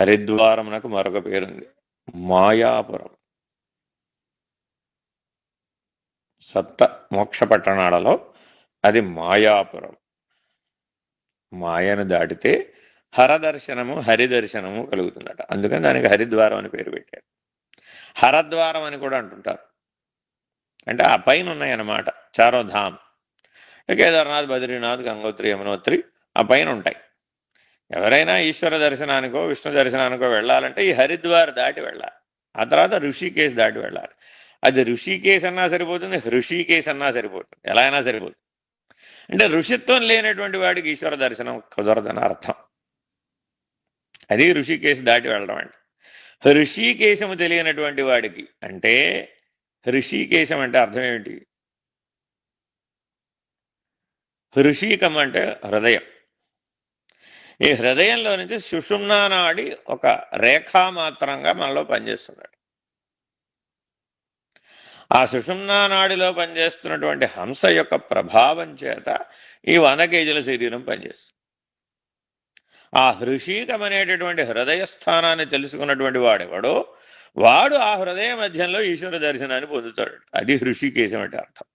హరిద్వారమునకు మరొక పేరుంది. మాయాపురం. సప్త మోక్ష పట్టణాలలో అది మాయాపురం. మాయను దాటితే హరదర్శనము హరిదర్శనము కలుగుతుందట. అందుకని దానికి హరిద్వారం అని పేరు పెట్టారు. హరద్వారం అని కూడా అంటుంటారు. అంటే ఆ పైన ఉన్నాయన్నమాట. చారోధామ్. కేదార్నాథ్ బద్రీనాథ్ గంగోత్రి యమునోత్రి ఆ పైన ఉంటాయి. ఎవరైనా ఈశ్వర దర్శనానికో విష్ణు దర్శనానికో వెళ్ళాలంటే ఈ హరిద్వార్ దాటి వెళ్ళాలి. ఆ తర్వాత ఋషికేశ్ దాటి వెళ్ళాలి. అది ఋషికేశ్ అన్నా సరిపోతుంది హృషికేశ్ అన్నా సరిపోతుంది. ఎలా అయినా సరిపోతుంది. అంటే ఋషిత్వం లేనటువంటి వాడికి ఈశ్వర దర్శనం కుదరదని అర్థం. అది ఋషికేశ్ దాటి వెళ్ళడం అంటే ఋషికేశము తెలియనటువంటి వాడికి అంటే ఋషికేశం అంటే అర్థం ఏమిటి? హృషికం అంటే హృదయం. ఈ హృదయంలో నుంచి సుషుమ్నా నాడి ఒక రేఖా మాత్రంగా మనలో పనిచేస్తున్నాడు. ఆ సుషుమ్నా నాడిలో పనిచేస్తున్నటువంటి హంస యొక్క ప్రభావం చేత ఈ వన కేజీల శరీరం పనిచేస్తుంది. ఆ హృషీకమనేటటువంటి హృదయ స్థానాన్ని తెలుసుకున్నటువంటి వాడెవడో వాడు ఆ హృదయ మధ్యంలో ఈశ్వర దర్శనాన్ని పొందుతాడు. అది హృషికేశం అంటే అర్థం.